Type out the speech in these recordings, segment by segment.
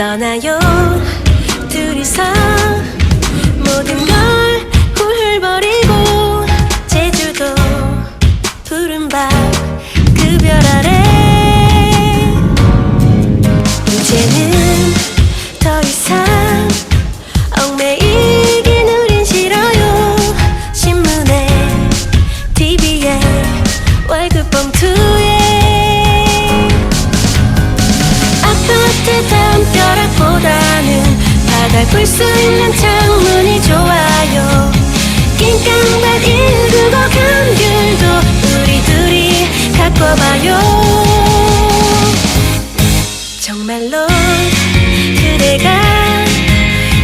떠나요. 둘이서 모든 걸 훌훌 버리고 제주도 푸른 밤그 별 아래 이제는 더 이상 얽매이긴 우린 싫어요. 신문에 TV에 월급 봉투 바다 볼수 있는 창문이 좋아요. 낑깡밭 1구고 감귤도 우리 둘이 갖고 봐요. 정말로 그대가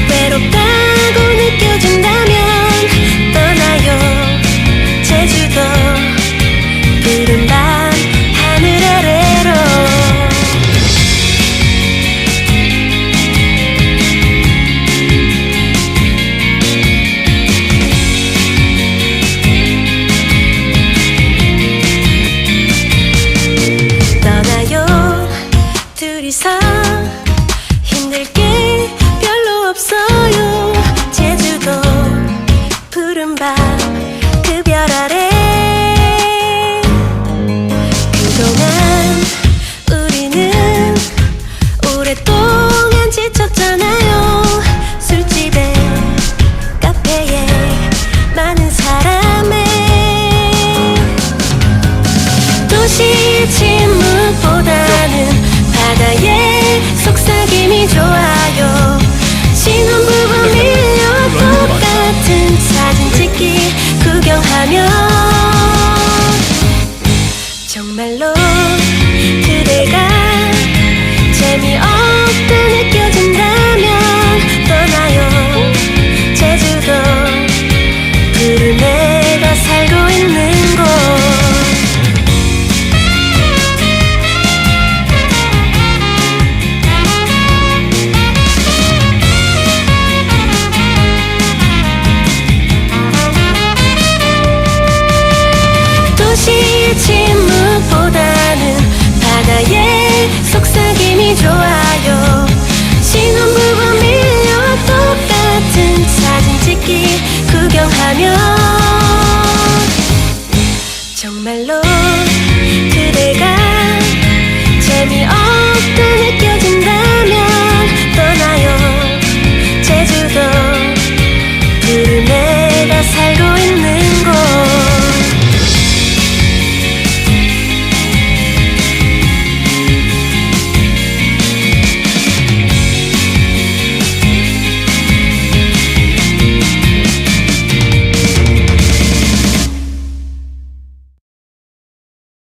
외롭다고 느껴진다면 구경하며 정말로 siyang